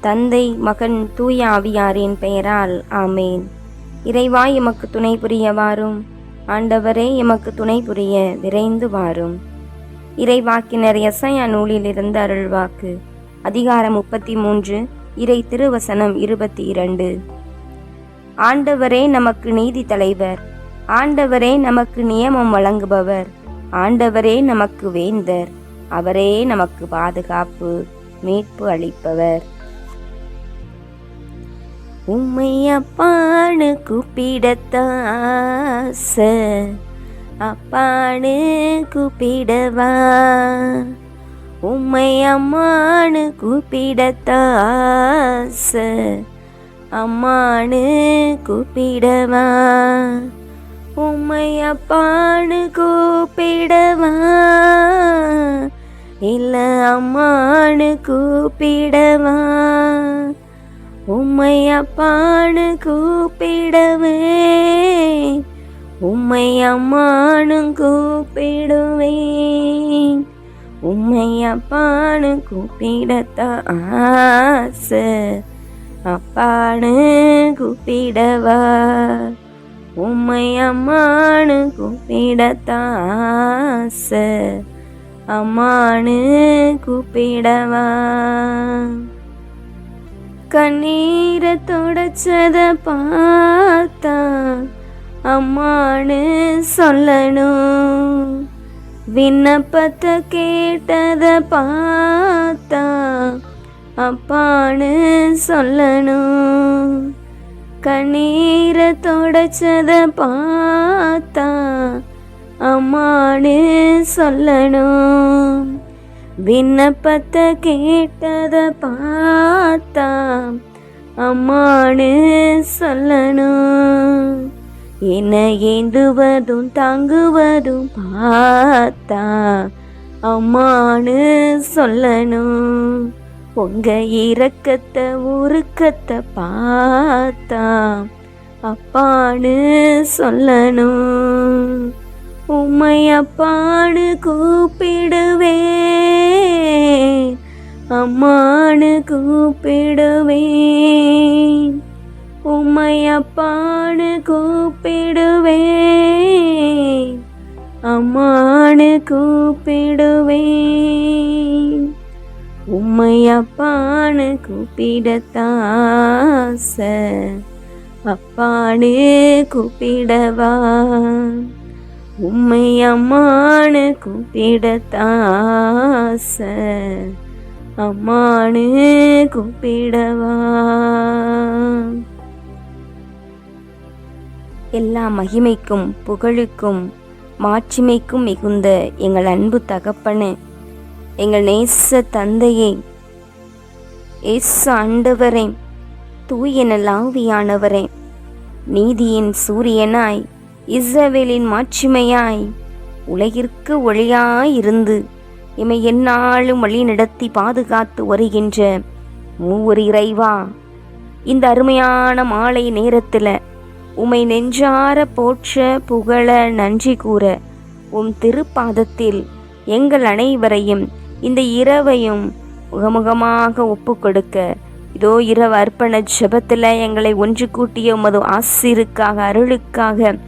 தந்தை மகன் தூய ஆவியாரின் பெயரால் ஆமேன். இறைவா எமக்கு துணை புரிய வாரும். ஆண்டவரே எமக்கு துணை புரிய விரைந்து வாரும். இறைவாக்கினர் எசையா நூலிலிருந்து அருள்வாக்கு அதிகாரம் முப்பத்தி மூன்று இறை திருவசனம் இருபத்தி இரண்டு ஆண்டவரே நமக்கு நீதி தலைவர். ஆண்டவரே நமக்கு நியமம் வழங்குபவர். ஆண்டவரே நமக்கு வேந்தர். அவரே நமக்கு பாதுகாப்பு மீட்பு அளிப்பவர். உம்மை அப்பானு கூப்பிடத்தாச அப்பானு கூப்பிடவா? உம்மை அம்மானு கூப்பிடத்தாச அம்மானு கூப்பிடவா? உம்மை அப்பானு கூப்பிடவா? இல்லை அம்மானு கூப்பிடவா? உம்மை அப்பானு கூப்பிடவே உம்மை அம்மானும் கூப்பிடுவேன் உம்மை அப்பானு கூப்பிடத்த ஆசை அப்பானு கூப்பிடவா. உம்மை அம்மானு கூப்பிடத்த ஆசை அம்மானு கூப்பிடவா. கண்ணீரை தொடச்சத பார்த்தா அம்மானு சொல்லணும். விண்ணப்பத்தை கேட்டத பார்த்தா அப்பான்னு சொல்லணும். கண்ணீரை தொடச்சத பார்த்தா அம்மானு சொல்லணும். விண்ணப்பத்தை கேட்டத பார்த்தா அம்மானு சொல்லணும். என்ன ஏந்துவதும் தாங்குவதும் பார்த்தா அம்மானு சொல்லணும். உங்க இறக்கத்தை உருக்கத்தை பார்த்தா அப்பான்னு சொல்லணும். உம்மை அப்பான்னு கூப்பிடுவேன். அம்மானு கூப்பிடுவேன். உம்மை அப்பானு கூப்பிடுவேன். அம்மானு கூப்பிடுவேன். உம்மை அப்பானு கூப்பிடத்தாச. அப்பானு கூப்பிடவா. உம்மை அம்மானு கூப்பிடத்தாச அம்மானு கூப்பிடவா. எல்லா மகிமைக்கும் புகழுக்கும் மாட்சிமைக்கும் மிகுந்த எங்கள் அன்பு தகப்பனே எங்கள் நேச தந்தையை எஸ் ஆண்டவரே தூயன லாவியானவரே நீதியின் சூரியனாய் இஸ்ரவேலின் மாட்சிமையாய் உலகிற்கு ஒளியாயிருந்து எமை எந்நாளும் வழி நடத்தி பாதுகாத்து வருகின்ற மூவர் இறைவா இந்த அருமையான மாலை நேரத்தில் உமை நெஞ்சார போற்ற புகழ நன்றி கூற உம் திருப்பாதத்தில் எங்கள் அனைவரையும் இந்த இரவையும் முகமுகமாக ஒப்பு கொடுக்க இதோ இரவு அர்ப்பண ஜபத்தில் எங்களை ஒன்று கூட்டிய உமது ஆசிருக்காக அருளுக்காக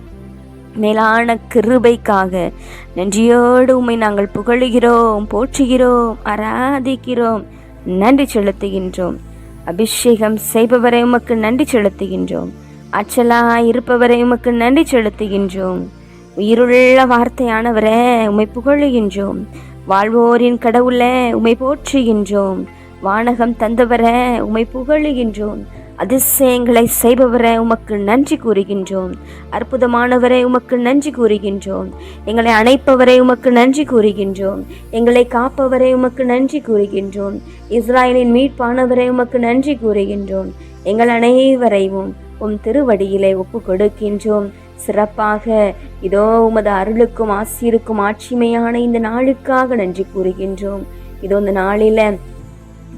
மேலான கிருபைக்காக நன்றியோடு உம்மை நாங்கள் புகழுகிறோம் போற்றுகிறோம் ஆராதிக்கிறோம். நன்றி செலுத்துகின்றோம். அபிஷேகம் செய்பவரை உமக்கு நன்றி செலுத்துகின்றோம். ஆற்றலாய் இருப்பவரை உமக்கு நன்றி செலுத்துகின்றோம். உயிருள்ள வார்த்தையானவரே உமை புகழுகின்றோம். வாழ்வோரின் கடவுளே உமை போற்றுகின்றோம். வானகம் தந்தவரே உமை புகழுகின்றோம். அதிசயங்களை செய்பவரே உமக்கு நன்றி கூறுகின்றோம். அற்புதமானவரே உமக்கு நன்றி கூறுகின்றோம். எங்களை அணைப்பவரை உமக்கு நன்றி கூறுகின்றோம். எங்களை காப்பவரை உமக்கு நன்றி கூறுகின்றோம். இஸ்ராயலின் மீட்பானவரை உமக்கு நன்றி கூறுகின்றோம். எங்கள் அனைவரையும் உம் திருவடியிலே ஒப்பு கொடுக்கின்றோம். சிறப்பாக இதோ உமது அருளுக்கும் ஆசியிருக்கும் ஆட்சிமையான இந்த நாளுக்காக நன்றி கூறுகின்றோம். இதோ இந்த நாளில்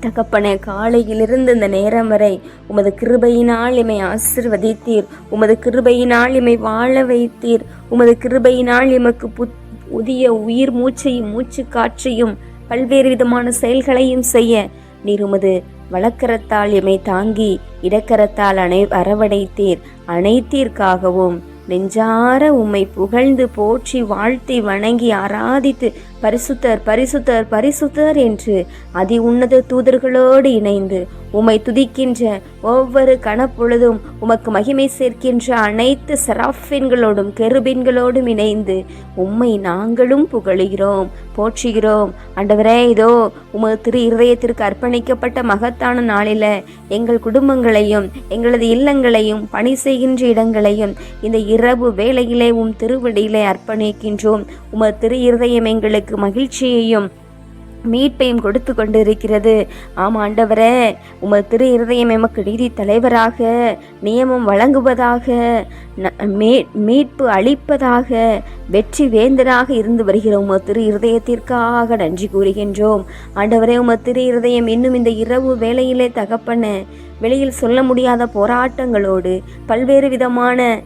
தகப்பனே காலையிலிருந்து இந்த நேரம் வரை உமது கிருபையினால் இமை ஆசிர்வதித்தீர். உமது கிருபையினால் இமை வாழ வைத்தீர். உமது கிருபையினால் எமக்கு புத் புதிய உயிர் மூச்சையும் மூச்சு காற்றையும் பல்வேறு விதமான செயல்களையும் செய்ய நீர் உமது வழக்கரத்தால் எமை தாங்கி இடக்கரத்தால் அணை அரவணைத்தீர். அனைத்திற்காகவும் நெஞ்சார உம்மை புகழ்ந்து போற்றி வாழ்த்தி வணங்கி ஆராதித்து பரிசுத்தர் பரிசுத்தர் பரிசுத்தர் என்று அதி உன்னத தூதர்களோடு இணைந்து உம்மை துதிக்கின்ற ஒவ்வொரு கணப்பொழுதும் உமக்கு மகிமை சேர்க்கின்ற அனைத்து சராஃபின்களோடும் கெருபின்களோடும் இணைந்து உம்மை நாங்களும் புகழுகிறோம் போற்றுகிறோம். அண்டவரே இதோ உமது திரு இருதயத்திற்கு அர்ப்பணிக்கப்பட்ட மகத்தான நாளில எங்கள் குடும்பங்களையும் எங்களது இல்லங்களையும் பணி செய்கின்ற இடங்களையும் இந்த இரவு வேளையிலே உம் திருவடியிலே அர்ப்பணிக்கின்றோம். உமது திரு இருதயம் எங்களுக்கு மகிழ்ச்சியையும் மீட்பையும் கொடுத்து கொண்டிருக்கிறது. ஆமா ஆண்டவரே உமது திரு இருதயம் எமக்கு நீதி தலைவராக நியமம் வழங்குவதாக ந- மீட்பு அளிப்பதாக வெற்றி வேந்தராக இருந்து வருகிற உமது திரு இருதயத்திற்காக நன்றி கூறுகின்றோம். ஆண்டவரே உமது திரு இருதயம் இன்னும் இந்த இரவு வேளையிலே தகப்பன வெளியில் சொல்ல முடியாத போராட்டங்களோடு பல்வேறு விதமான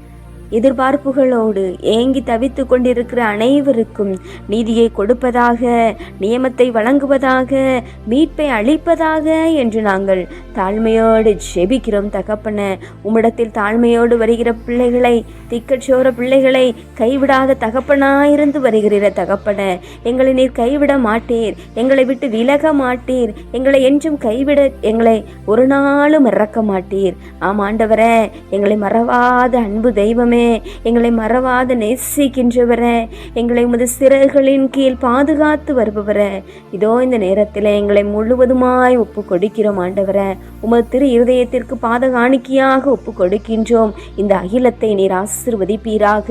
எதிர்பார்ப்புகளோடு ஏங்கி தவித்து கொண்டிருக்கிற அனைவருக்கும் நீதியை கொடுப்பதாக நியமத்தை வழங்குவதாக மீட்பை அளிப்பதாக என்று நாங்கள் தாழ்மையோடு ஜெபிக்கிறோம் தகப்பன. உம்மிடத்தில் தாழ்மையோடு வருகிற பிள்ளைகளை திக்கச்சோர பிள்ளைகளை கைவிடாத தகப்பனாயிருந்து வருகிற தகப்பன. எங்களை நீர் கைவிட மாட்டீர் எங்களை விட்டு விலக மாட்டீர் எங்களை என்றும் கைவிட எங்களை ஒரு நாளும் மறக்க மாட்டீர். ஆம் ஆண்டவரே எங்களை மறவாத அன்பு தெய்வமே எங்களை மறவாத நேசிக்கின்றவரே எங்களை உமது சிறகுகளின் கீழ் பாதுகாத்து வருபவரே. இதோ இந்த நேரத்தில் எங்களை முழுவதுமாய் ஒப்பு கொடுக்கிறோம் ஆண்டவரே. உமது திரு இருதயத்திற்கு பாதகாணிக்கையாக ஒப்பு கொடுக்கின்றோம் இந்த அகிலத்தை நீர் ஆசிர்வதிப்பீராக.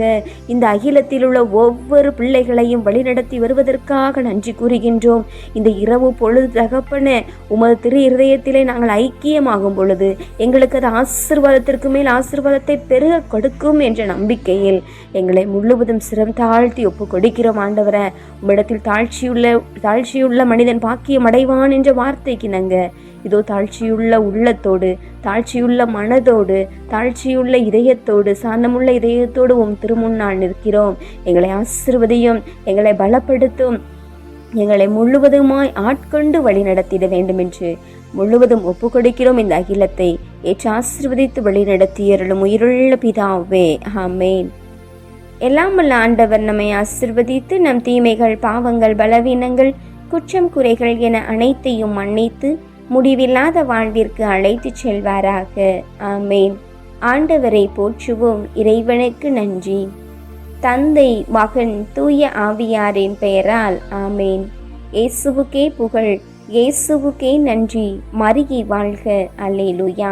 இந்த அகிலத்தில் உள்ள ஒவ்வொரு பிள்ளைகளையும் வழிநடத்தி வருவதற்காக நன்றி கூறுகின்றோம். இந்த இரவு பொழுது தகப்பனே உமது திரு இருதயத்திலே நாங்கள் ஐக்கியமாகும் பொழுது எங்களுக்கு அது ஆசிர்வாதத்திற்கு மேல் ஆசிர்வாதத்தை பெருக கொடுக்கும் என்று என்ற நம்பிக்கையில் எங்களை முழுவதும் சிரம் தாழ்த்தி ஒப்பு கொடுக்கிறோம் ஆண்டவரை. உம்மிடத்தில் தாழ்ச்சியுள்ள தாழ்ச்சியுள்ள மனிதன் பாக்கியம் அடைவான் என்ற வார்த்தைக்கு நாங்கள் இதோ தாழ்ச்சியுள்ள உள்ளத்தோடு தாழ்ச்சியுள்ள மனதோடு தாழ்ச்சியுள்ள இதயத்தோடு சாந்தமுள்ள இதயத்தோடு உம் திருமுன்னால் நிற்கிறோம். எங்களை ஆசிர்வதியும் எங்களை பலப்படுத்தும் எங்களை முழுவதுமாய் ஆட்கொண்டு வழி நடத்திட வேண்டும் என்று முழுவதும் ஒப்பு கொடுக்கிறோம் இந்த அகிலத்தை. ஏற்று ஆசிர்வதித்து வழி நடத்தியருளும் உயிருள்ள பிதாவே ஆமேன். எல்லாம் ஆண்டவர் நம்மை ஆசிர்வதித்து நம் தீமைகள் பாவங்கள் பலவீனங்கள் குற்றம் குறைகள் என அனைத்தையும் மன்னித்து முடிவில்லாத வாழ்விற்கு அழைத்துச் செல்வாராக ஆமேன். ஆண்டவரை போற்றுவோம் இறைவனுக்கு நன்றி. தந்தை மகன் தூய ஆவியாரின் பெயரால் ஆமேன். இயேசுவுக்கே புகழ் இயேசுவுக்கே நன்றி. மருகி வாழ்க அல்லேலூயா.